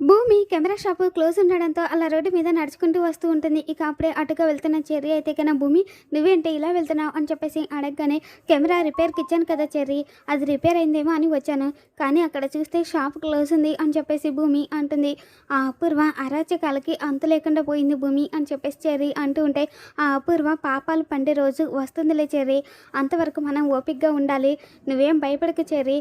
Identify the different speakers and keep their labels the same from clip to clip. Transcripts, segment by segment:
Speaker 1: భూమి camera shop close ఉండడంతో అలా రోడ్డు మీద నడుచుకుంటూ వస్తూ ఉంటుంది. ఇక అప్పుడే అటుగా వెళ్తున్న చెర్రీ అయితే కన్నా భూమి నువ్వేంటి ఇలా వెళ్తున్నావు? అని చెప్పేసి అడగగానే కెమెరా రిపేర్కి ఇచ్చాను కదా చెర్రీ అది రిపేర్ అయిందేమో అని వచ్చాను. కానీ అక్కడ చూస్తే షాప్ క్లోజ్ ఉంది అని చెప్పేసి భూమి అంటుంది. ఆ అపూర్వ అరాచకాలకి అంతు లేకుండా పోయింది భూమి అని చెప్పేసి చెర్రీ అంటూ ఉంటే ఆ అపూర్వ పాపాలు పండే రోజు వస్తుందిలే చెర్రీ. అంతవరకు మనం ఓపిక్గా ఉండాలి. నువ్వేం భయపడకు చెర్రీ.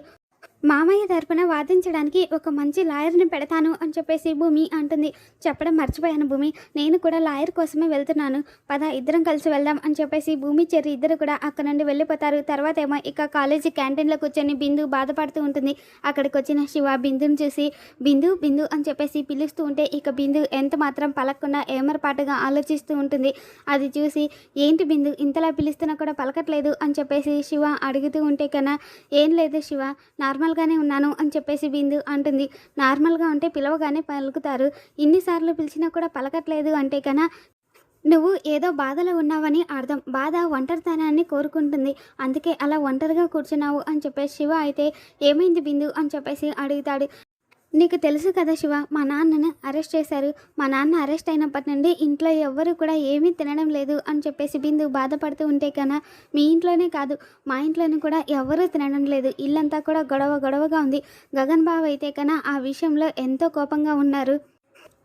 Speaker 1: మామయ్య తరపున వాదించడానికి ఒక మంచి లాయర్ని పెడతాను అని చెప్పేసి భూమి అంటుంది. చెప్పడం మర్చిపోయాను భూమి. నేను కూడా లాయర్ కోసమే వెళ్తున్నాను. పద ఇద్దరం కలిసి వెళ్దాం అని చెప్పేసి భూమి చెర్రి ఇద్దరు కూడా అక్కడ నుండి వెళ్ళిపోతారు. తర్వాత ఏమో ఇక కాలేజీ క్యాంటీన్లో కూర్చొని బిందు బాధపడుతూ ఉంటుంది. అక్కడికి వచ్చిన శివ బిందుని చూసి బిందు బిందు అని చెప్పేసి పిలుస్తూ ఉంటే ఇక బిందు ఎంత మాత్రం పలకకుండా ఏమరపాటుగా ఆలోచిస్తూ ఉంటుంది. అది చూసి ఏంటి బిందు ఇంతలా పిలుస్తున్నా కూడా పలకట్లేదు అని చెప్పేసి శివ అడుగుతూ ఉంటే కన్నా ఏం లేదు శివ నార్మల్ నార్మల్గానే ఉన్నాను అని చెప్పేసి బిందు అంటుంది. నార్మల్గా ఉంటే పిలవగానే పలుకుతారు. ఇన్నిసార్లు పిలిచినా కూడా పలకట్లేదు అంటే కన్నా నువ్వు ఏదో బాధలో ఉన్నావని అర్థం. బాధ ఒంటరితనాన్ని కోరుకుంటుంది. అందుకే అలా ఒంటరిగా కూర్చున్నావు అని చెప్పేసి శివ అయితే ఏమైంది బిందు అని చెప్పేసి అడుగుతాడు. నీకు తెలుసు కదా శివ మా నాన్నను అరెస్ట్ చేశారు. మా నాన్న అరెస్ట్ అయినప్పటి నుండి ఇంట్లో ఎవ్వరు కూడా ఏమీ తినడం లేదు అని చెప్పేసి బిందు బాధపడుతూ ఉంటే కన్నా మీ ఇంట్లోనే కాదు మా ఇంట్లోనే కూడా ఎవ్వరూ తినడం లేదు. ఇల్లంతా కూడా గొడవ గొడవగా ఉంది. గగన్ బాబు అయితే కన్నా ఆ విషయంలో ఎంతో కోపంగా ఉన్నారు.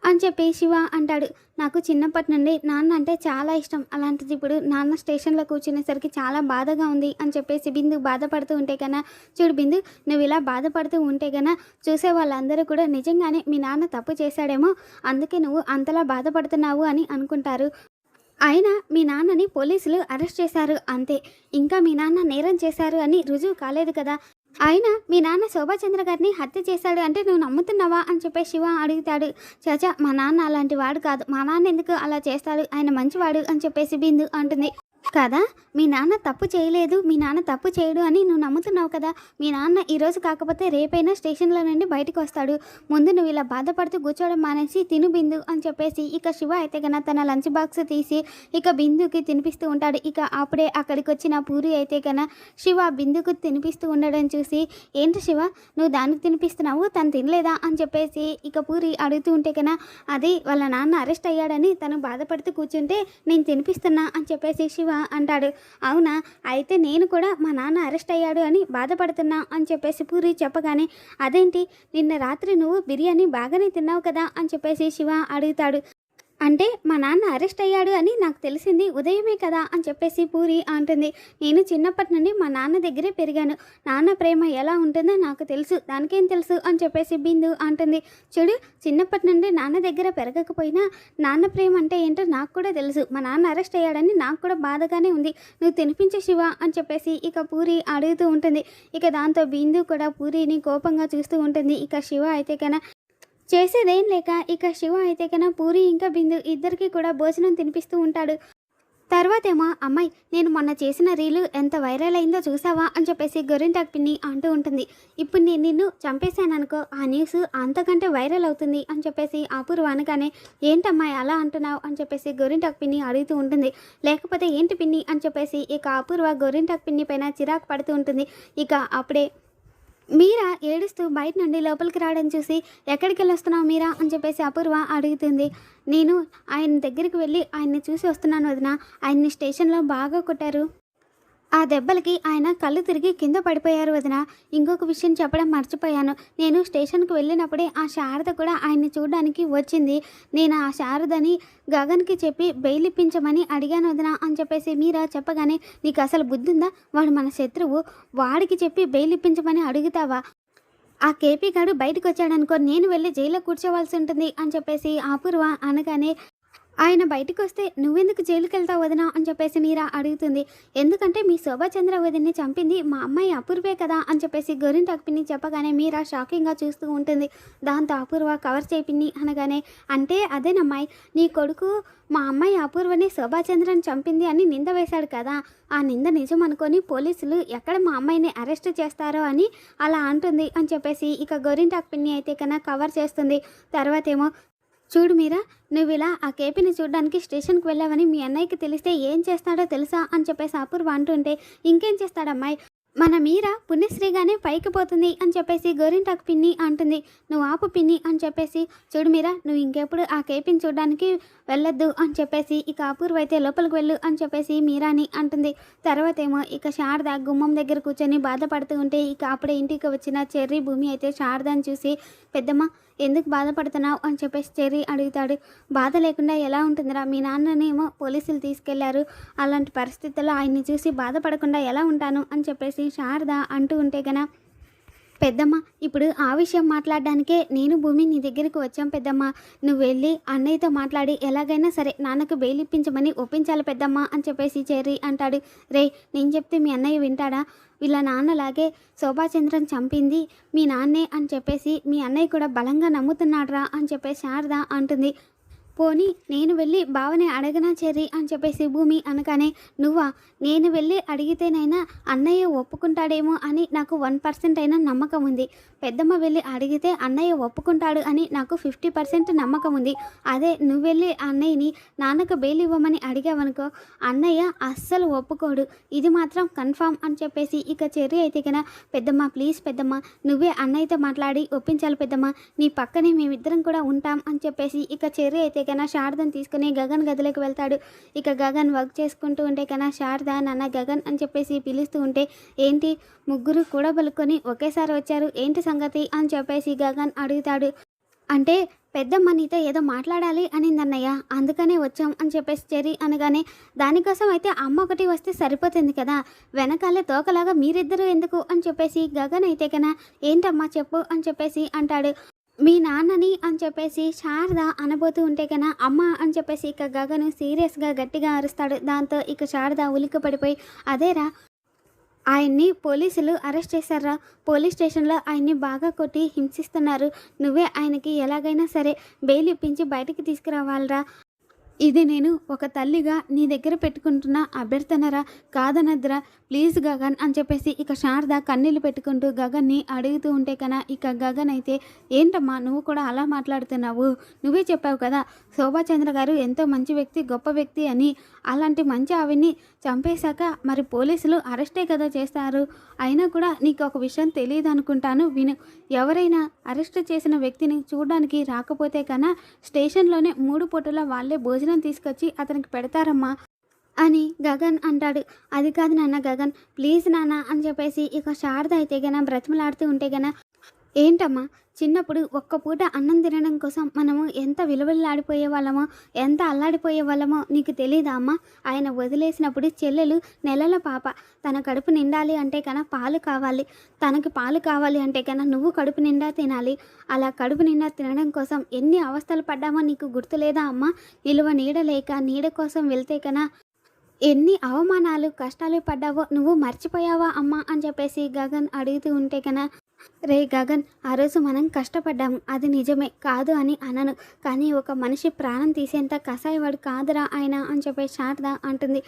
Speaker 1: అని చెప్పి శివ అంటాడు. నాకు చిన్నప్పటి నుండి నాన్న అంటే చాలా ఇష్టం. అలాంటిది ఇప్పుడు నాన్న స్టేషన్లో కూర్చునేసరికి చాలా బాధగా ఉంది అని చెప్పేసి బిందు బాధపడుతూ ఉంటే కన్నా చూడు బిందు నువ్వు ఇలా బాధపడుతూ ఉంటే కన్నా చూసే వాళ్ళందరూ కూడా నిజంగానే మీ నాన్న తప్పు చేశాడేమో అందుకే నువ్వు అంతలా బాధపడుతున్నావు అని అనుకుంటారు. అయినా మీ నాన్నని పోలీసులు అరెస్ట్ చేశారు అంతే. ఇంకా మీ నాన్న నేరం చేశారు అని రుజువు కాలేదు కదా. ఆయన మీ నాన్న శోభాచంద్ర గారిని హత్య చేశాడు అంటే నువ్వు నమ్ముతున్నావా అని చెప్పి శివ అడుగుతాడు. చాచా మా నాన్న అలాంటి వాడు కాదు. మా నాన్న ఎందుకు అలా చేస్తాడు? ఆయన మంచివాడు అని చెప్పేసి బిందు అంటుంది. కదా? మీ నాన్న తప్పు చేయలేదు మీ నాన్న తప్పు చేయడు అని నువ్వు నమ్ముతున్నావు కదా? మీ నాన్న ఈరోజు కాకపోతే రేపైనా స్టేషన్లో నుండి బయటకు వస్తాడు. ముందు నువ్వు ఇలా బాధపడుతూ కూర్చోవడం మానేసి తిను బిందు అని చెప్పేసి ఇక శివ అయితే కన్నా తన లంచ్ బాక్స్ తీసి ఇక బిందుకి తినిపిస్తూ ఉంటాడు. ఇక అప్పుడే అక్కడికి వచ్చిన పూరి అయితే కన్నా శివ బిందుకు తినిపిస్తూ ఉండడం చూసి ఏంటి శివ నువ్వు దానికి తినిపిస్తున్నావు? తను తినలేదా? అని చెప్పేసి ఇక పూరి అడుగుతూ ఉంటే కన్నా అది వాళ్ళ నాన్న అరెస్ట్ అయ్యాడని తను బాధపడుతూ కూర్చుంటే నేను తినిపిస్తున్నా అని చెప్పేసి శివ అంటాడు. అవునా? అయితే నేను కూడా మా నాన్న అరెస్ట్ అయ్యాడు అని బాధపడుతున్నా అని చెప్పేసి పూరి చెప్పగానే అదేంటి? నిన్న రాత్రి నువ్వు బిర్యానీ బాగానే తిన్నావు కదా అని చెప్పేసి శివ అడుగుతాడు. అంటే మా నాన్న అరెస్ట్ అయ్యాడు అని నాకు తెలిసింది ఉదయమే కదా అని చెప్పేసి పూరి అంటుంది. నేను చిన్నప్పటి నుండి మా నాన్న దగ్గరే పెరిగాను. నాన్న ప్రేమ ఎలా ఉంటుందో నాకు తెలుసు దానికేం తెలుసు అని చెప్పేసి బిందు అంటుంది. చూడు చిన్నప్పటి నుండి నాన్న దగ్గర పెరగకపోయినా నాన్న ప్రేమ అంటే ఏంటో నాకు కూడా తెలుసు. మా నాన్న అరెస్ట్ అయ్యాడని నాకు కూడా బాధగానే ఉంది. నువ్వు తినిపించే శివ అని చెప్పేసి ఇక పూరి అడుగుతూ ఉంటుంది. ఇక దాంతో బిందు కూడా పూరిని కోపంగా చూస్తూ ఉంటుంది. ఇక శివ అయితే కన్నా చేసేదేం లేక ఇక శివ అయితే కన్నా పూరి ఇంకా బిందు ఇద్దరికి కూడా భోజనం తినిపిస్తూ ఉంటాడు. తర్వాతేమో అమ్మాయి నేను మొన్న చేసిన రీలు ఎంత వైరల్ అయిందో చూసావా? అని చెప్పేసి గొరింటాకు పిన్ని అంటూ ఉంటుంది. ఇప్పుడు నేను నిన్ను చంపేశాననుకో ఆ న్యూస్ అంతకంటే వైరల్ అవుతుంది అని చెప్పేసి అపూర్వ అనగానే ఏంటమ్మాయి అలా అంటున్నావు? అని చెప్పేసి గొరింటాక్ పిన్ని అడుగుతూ ఉంటుంది. లేకపోతే ఏంటి పిన్ని? అని చెప్పేసి ఇక అపూర్వ గొరింటాకు పిన్ని పైన చిరాకు పడుతూ ఉంటుంది. ఇక అప్పుడే మీరా ఏడుస్తూ బయట నుండి లోపలికి రావడం చూసి ఎక్కడికి వెళ్ళొస్తున్నావు మీరా? అని చెప్పేసి అపూర్వ అడుగుతుంది. నేను ఆయన దగ్గరికి వెళ్ళి ఆయన్ని చూసి వస్తున్నాను వదిన. ఆయన్ని స్టేషన్లో బాగా కొట్టారు. ఆ దెబ్బలకి ఆయన కళ్ళు తిరిగి కింద పడిపోయారు వదిన. ఇంకొక విషయం చెప్పడం మర్చిపోయాను. నేను స్టేషన్కి వెళ్ళినప్పుడే ఆ శారద కూడా ఆయన్ని చూడడానికి వచ్చింది. నేను ఆ శారదని గగన్కి చెప్పి బెయిల్ ఇప్పించమని అడిగాను వదిన అని చెప్పేసి మీరా చెప్పగానే నీకు అసలు బుద్ధి ఉందా వాడు మన శత్రువు. వాడికి చెప్పి బెయిల్ ఇప్పించమని అడుగుతావా? ఆ కేపీ గారు బయటకు వచ్చాడనుకో నేను వెళ్ళి జైల్లో కూర్చోవాల్సి ఉంటుంది అని చెప్పేసి అపూర్వ అనగానే ఆయన బయటకు వస్తే నువ్వెందుకు జైలుకి వెళ్తావు వదినా? అని చెప్పేసి మీరా అడుగుతుంది. ఎందుకంటే మీ శోభాచంద్ర వదిన్ని చంపింది మా అమ్మాయి అపూర్వే కదా అని చెప్పేసి గోరింటాకు పిన్ని చెప్పగానే మీరా షాకింగ్గా చూస్తూ ఉంటుంది. దాంతో అపూర్వ కవర్ చేయి అనగానే అంటే అదేనమ్మాయి నీ కొడుకు మా అమ్మాయి అపూర్వని శోభాచంద్రని చంపింది అని నింద వేశాడు కదా. ఆ నింద నిజం అనుకొని పోలీసులు ఎక్కడ మా అమ్మాయిని అరెస్ట్ చేస్తారో అని అలా అంటుంది అని చెప్పేసి ఇక గోరింటాకు పిన్ని అయితే కన్నా కవర్ చేస్తుంది. తర్వాత ఏమో చూడు మీరా నువ్వు ఇలా ఆ కేపీని చూడడానికి స్టేషన్కి వెళ్ళావని మీ అన్నయ్యకి తెలిస్తే ఏం చేస్తాడో తెలుసా అని చెప్పేసి అపూర్వ అంటుంటే ఇంకేం చేస్తాడమ్మాయి? మన మీర పుణ్యశ్రీగానే పైకి పోతుంది అని చెప్పేసి గోరింటాకు పిన్ని అంటుంది. నువ్వు ఆపు పిన్ని అని చెప్పేసి చూడు మీరా నువ్వు ఇంకెప్పుడు ఆ కేపిని చూడడానికి వెళ్ళొద్దు అని చెప్పేసి ఇక అపూర్వ అయితే లోపలికి వెళ్ళు అని చెప్పేసి మీరాని అంటుంది. తర్వాత ఏమో ఇక శారద గుమ్మం దగ్గర కూర్చొని బాధపడుతూ ఉంటే ఇక అప్పుడే ఇంటికి వచ్చిన చెర్రీ భూమి అయితే శారదని చూసి పెద్దమ్మ ఎందుకు బాధపడుతున్నావు అని చెప్పేసి చెర్రీ అడుగుతాడు. బాధ లేకుండా ఎలా ఉంటుందిరా? మీ నాన్ననేమో పోలీసులు తీసుకెళ్ళారు. అలాంటి పరిస్థితుల్లో ఆయన్ని చూసి బాధపడకుండా ఎలా ఉంటాను అని చెప్పేసి శారద అంటూ ఉంటే గన పెద్దమ్మ ఇప్పుడు ఆ విషయం మాట్లాడడానికే నేను భూమి నీ దగ్గరికి వచ్చాం పెద్దమ్మ. నువ్వు వెళ్ళి అన్నయ్యతో మాట్లాడి ఎలాగైనా సరే నాన్నకు బెయిలిప్పించమని ఒప్పించాలి పెద్దమ్మ అని చెప్పేసి చెర్రీ అంటాడు. రే నేను చెప్తే మీ అన్నయ్య వింటాడా? వీళ్ళ నాన్నలాగే శోభాచంద్రన్ చంపింది మీ నాన్నే అని చెప్పేసి మీ అన్నయ్య కూడా బలంగా నమ్ముతున్నాడ్రా అని చెప్పేసి శారద అంటుంది. పోనీ నేను వెళ్ళి బావని అడగనా చెర్రీ అని చెప్పేసి భూమి అనగానే నువ్వా? నేను వెళ్ళి అడిగితేనైనా అన్నయ్య ఒప్పుకుంటాడేమో అని నాకు వన్ పర్సెంట్ అయినా నమ్మకం ఉంది. పెద్దమ్మ వెళ్ళి అడిగితే అన్నయ్య ఒప్పుకుంటాడు అని నాకు ఫిఫ్టీ పర్సెంట్ నమ్మకం ఉంది. అదే నువ్వు వెళ్ళి అన్నయ్యని నాన్నకు బెయిల్ ఇవ్వమని అడిగావనుకో అన్నయ్య అస్సలు ఒప్పుకోడు. ఇది మాత్రం కన్ఫామ్ అని చెప్పేసి ఇక చెర్రీ అయితే కన్నా పెద్దమ్మ ప్లీజ్ పెద్దమ్మ నువ్వే అన్నయ్యతో మాట్లాడి ఒప్పించాలి పెద్దమ్మ. నీ పక్కనే మేమిద్దరం కూడా ఉంటాం అని చెప్పేసి ఇక చెర్రీ అయితే కన్నా శారదను తీసుకుని గగన్ గదిలోకి వెళ్తాడు. ఇక గగన్ వర్క్ చేసుకుంటూ ఉంటే కన్నా శారద నాన్న గగన్ అని చెప్పేసి పిలుస్తూ ఉంటే ఏంటి? ముగ్గురు కూడా పలుకొని ఒకేసారి వచ్చారు. ఏంటి సంగతి? అని చెప్పేసి గగన్ అడుగుతాడు. అంటే పెద్దమ్మ నీతో ఏదో మాట్లాడాలి అనిందన్నయ్య అందుకనే వచ్చాం అని చెప్పేసి చెరి అనగానే దానికోసం అయితే అమ్మ ఒకటి వస్తే సరిపోతుంది కదా. వెనకాలే తోకలాగా మీరిద్దరూ ఎందుకు? అని చెప్పేసి గగన్ అయితే కన్నా ఏంటమ్మా చెప్పు అని చెప్పేసి అంటాడు. మీ నాన్నని అని చెప్పేసి శారద అనబోతూ ఉంటే కన్నా అమ్మ అని చెప్పేసి ఇక గగను సీరియస్గా గట్టిగా అరుస్తాడు. దాంతో ఇక శారద ఉలిక్కి పడిపోయి అదేరా ఆయన్ని పోలీసులు అరెస్ట్ చేశారా? పోలీస్ స్టేషన్లో ఆయన్ని బాగా కొట్టి హింసిస్తున్నారు. నువ్వే ఆయనకి ఎలాగైనా సరే బెయిల్ ఇప్పించి బయటికి తీసుకురావాలరా. ఇది నేను ఒక తల్లిగా నీ దగ్గర పెట్టుకుంటున్న అభ్యర్థనరా కాదనద్రా ప్లీజ్ గగన్ అని చెప్పేసి ఇక శారద కన్నీళ్ళు పెట్టుకుంటూ గగన్ని అడుగుతూ ఉంటే కన్నా ఇక గగన్ అయితే ఏంటమ్మా నువ్వు కూడా అలా మాట్లాడుతున్నావు? నువ్వే చెప్పావు కదా శోభాచంద్ర గారు ఎంతో మంచి వ్యక్తి గొప్ప వ్యక్తి అని. అలాంటి మంచి ఆవిని చంపేశాక మరి పోలీసులు అరెస్టే కదా చేస్తారు? అయినా కూడా నీకు ఒక విషయం తెలియదు అనుకుంటాను విను. ఎవరైనా అరెస్ట్ చేసిన వ్యక్తిని చూడడానికి రాకపోతే కన్నా స్టేషన్లోనే మూడు పూటల వాళ్ళే భోజనం తీసుకొచ్చి అతనికి పెడతారమ్మా అని గగన్ అంటాడు. అది కాదు నాన్న గగన్ ప్లీజ్ నాన్న అని చెప్పేసి ఇక శారద అయితే గన బ్రతిమలాడుతూ ఉంటే గన ఏంటమ్మా? చిన్నప్పుడు ఒక్క పూట అన్నం తినడం కోసం మనము ఎంత విలువలాడిపోయే వాళ్ళమో ఎంత అల్లాడిపోయే వాళ్ళమో నీకు తెలీదా అమ్మా? ఆయన వదిలేసినప్పుడు చెల్లెలు నెలల పాప తన కడుపు నిండాలి అంటే కన్నా పాలు కావాలి తనకి పాలు కావాలి అంటే కన్నా నువ్వు కడుపు నిండా తినాలి. అలా కడుపు నిండా తినడం కోసం ఎన్ని అవస్థలు పడ్డామో నీకు గుర్తులేదా అమ్మా? నిలువ నీడ లేక నీడ కోసం వెళ్తే కన్నా ఎన్ని అవమానాలు కష్టాలు పడ్డావో నువ్వు మర్చిపోయావా అమ్మా? అని చెప్పేసి గగన్ అడుగుతూ ఉంటే కన్నా రే గగన్ ఆ రోజు మనం కష్టపడ్డాము. అది నిజమే. కాదు అని అనను. కానీ ఒక మనిషి ప్రాణం తీసేంత కసాయవాడు కాదురా ఆయన అని చెప్పేసి శారద అంటుంది.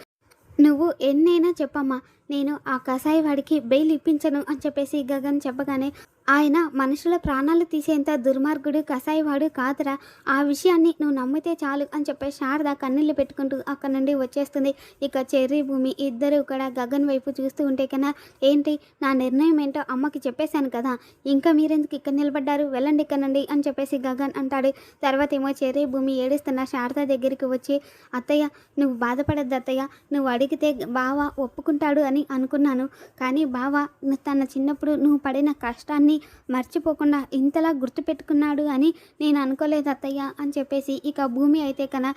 Speaker 1: నువ్వు ఎన్నైనా చెప్పమ్మా. నేను ఆ కసాయవాడికి బెయిల్ ఇప్పించను అని చెప్పేసి గగన్ చెప్పగానే ఆయన మనుషుల ప్రాణాలు తీసేంత దుర్మార్గుడు కసాయివాడు కాదురా. ఆ విషయాన్ని నువ్వు నమ్మితే చాలు అని చెప్పి శారద కన్నీళ్ళు పెట్టుకుంటూ అక్కడ నుండి వచ్చేస్తుంది. ఇక చెర్రీ భూమి ఇద్దరు కూడా గగన్ వైపు చూస్తూ ఉంటే కన్నా ఏంటి నా నిర్ణయం ఏంటో అమ్మకి చెప్పేశాను కదా. ఇంకా మీరెందుకు ఇక్కడ నిలబడ్డారు? వెళ్ళండి ఇక్కడ నుండి అని చెప్పేసి గగన్ అంటాడు. తర్వాత ఏమో చెర్రీ భూమి ఏడుస్తున్న శారద దగ్గరికి వచ్చి అత్తయ్య నువ్వు బాధపడద్దు అత్తయ్య. నువ్వు అడిగితే బావ ఒప్పుకుంటాడు అని అనుకున్నాను. కానీ బావ తన చిన్నప్పుడు నువ్వు పడిన కష్టాన్ని మర్చిపోకుండా ఇంతలా గుర్తుపెట్టుకున్నాడు అని నేను అనుకోలేదు అత్తయ్య అని చెప్పేసి ఇక భూమి అయితే కన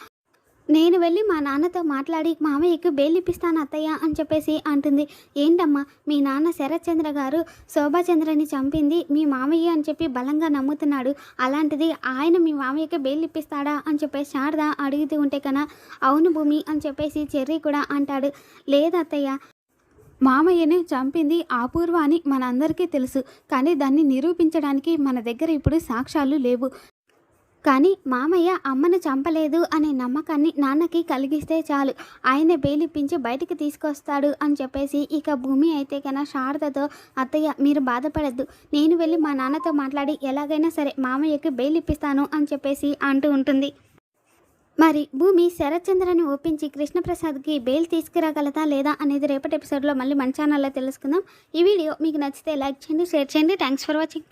Speaker 1: నేను వెళ్ళి మా నాన్నతో మాట్లాడి మామయ్యకు బెయిల్ ఇప్పిస్తాను అత్తయ్య అని చెప్పేసి అంటుంది. ఏంటమ్మా మీ నాన్న శరత్చంద్ర గారు శోభాచంద్రని చంపింది మీ మామయ్య అని చెప్పి బలంగా నమ్ముతున్నాడు. అలాంటిది ఆయన మీ మామయ్యకి బెయిల్ ఇప్పిస్తాడా అని చెప్పేసి శారద అడుగుతూ ఉంటే కన్నా అవును భూమి అని చెప్పేసి చెర్రీ కూడా అంటాడు. లేదత్తయ్య మామయ్యని చంపింది అపూర్వ అని మనందరికీ తెలుసు. కానీ దాన్ని నిరూపించడానికి మన దగ్గర ఇప్పుడు సాక్ష్యాలు లేవు. కానీ మామయ్య అమ్మను చంపలేదు అనే నమ్మకాన్ని నాన్నకి కలిగిస్తే చాలు. ఆయన బెయిలిప్పించి బయటికి తీసుకొస్తాడు అని చెప్పేసి ఇక భూమి అయితే కన్నా శారదతో అత్తయ్య మీరు బాధపడద్దు. నేను వెళ్ళి మా నాన్నతో మాట్లాడి ఎలాగైనా సరే మామయ్యకి బెయిల్ ఇప్పిస్తాను అని చెప్పేసి అంటూ ఉంటుంది. మరి భూమి శరత్చంద్రని ఒప్పించి కృష్ణప్రసాద్కి బెయిల్ తీసుకురాగలదా లేదా అనేది రేపటి ఎపిసోడ్లో మళ్ళీ మన ఛానల్లో తెలుసుకుందాం. ఈ వీడియో మీకు నచ్చితే లైక్ చేయండి షేర్ చేయండి. Thanks for watching